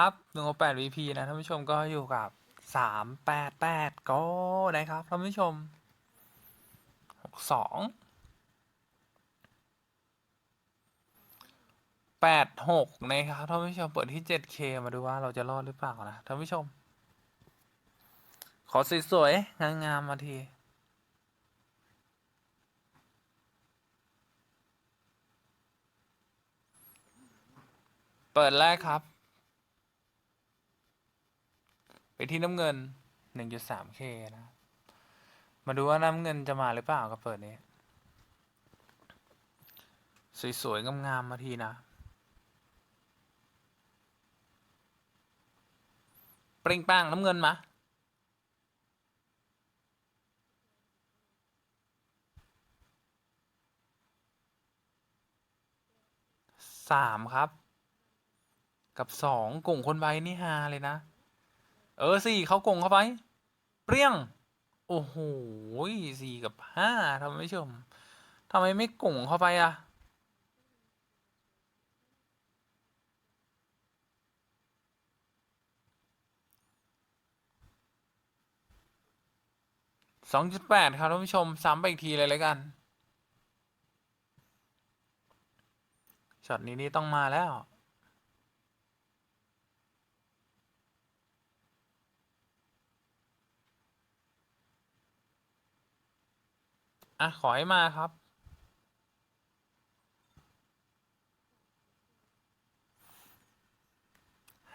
ครับหนึ่งแปด VP นะท่านผู้ชมก็อยู่กับสามแปดแปดก็นะครับท่านผู้ชมหกสองแปดหกนะครับท่านผู้ชมเปิดที่เจ็ดเคมาดูว่าเราจะรอดหรือเปล่านะท่านผู้ชม ขอสวยๆงามๆมาทีเปิดแรกครับ ไป ที่น้ำเงิน 1.3K นะ มาดูว่าน้ำเงินจะมาหรือเปล่ากับเปิดนี้ สวย ๆ งามๆมาทีนะ ปริงป้างน้ำเงินมาสามครับ กับสองกลุ่งคนใบนี่ฮาเลยนะ เออสี่เขากงเข้าไป เปรี้ยง โอ้โหสี่กับห้าท่านผู้ชมทำไมไม่กงเข้าไปอะสองจุดแปดครับท่านผู้ชมซ้ำไปอีกทีเลยแล้วกันช็อตนี้นี่ต้องมาแล้ว อะ ขอให้มาครับ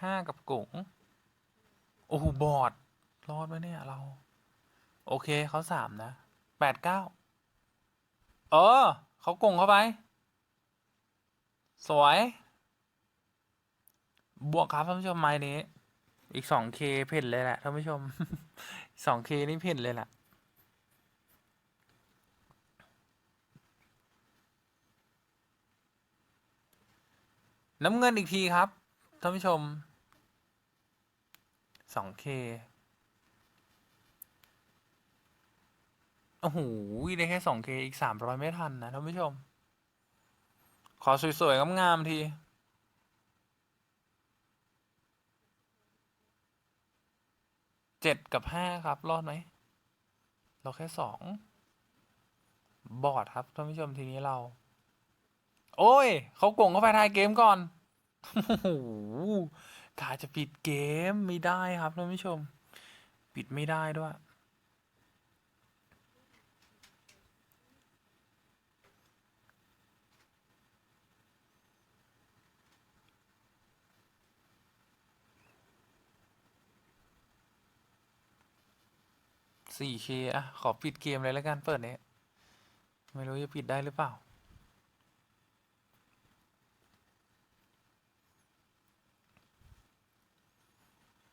ห้ากับกุ๋งโอ้โหบอด รอดไหมเนี่ยเรา โอเคเขาสามนะแปดเก้าเออเขากงเข้าไป สวย บวกครับท่านผู้ชมไม้นี้ อีกสองเคเพ่นเลยแหละท่านผู้ชมสองเคนี่เพ่นเลยแหละ น้ำเงินอีกทีครับท่านผู้ชม 2K โอ้โหได้แค่ 2K อีก 300 ไม่ทันนะท่านผู้ชม ขอสวย ๆงามๆที เจ็ดกับห้าครับ รอดไหม เราแค่สอง บอดครับท่านผู้ชมทีนี้เรา โอ้ย เขาโกงเข้าไปทายเกมก่อนโอ้โหกาจะปิดเกมไม่ได้ครับท่านผู้ชม ปิดไม่ได้ด้วย 4K อะ ขอปิดเกมเลยแล้วกัน เปิดเนี้ยไม่รู้จะปิดได้หรือเปล่า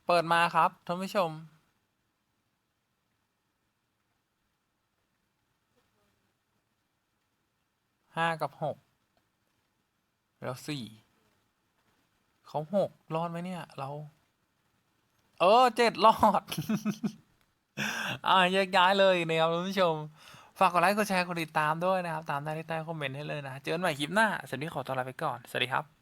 เปิดมาครับท่านผู้ชม ห้ากับหก แล้วสี่ เขาหกรอดไหมเนี่ย เรา เออเจ็ดรอด อ่าแยกย้ายเลยนะครับท่านผู้ชม ฝากกดไลค์กดแชร์กดติดตามด้วยนะครับ ตามได้ที่ใต้คอมเมนต์ให้เลยนะ เจอกันใหม่คลิปหน้า สวัสดีขอตัวลาไปก่อน สวัสดีครับ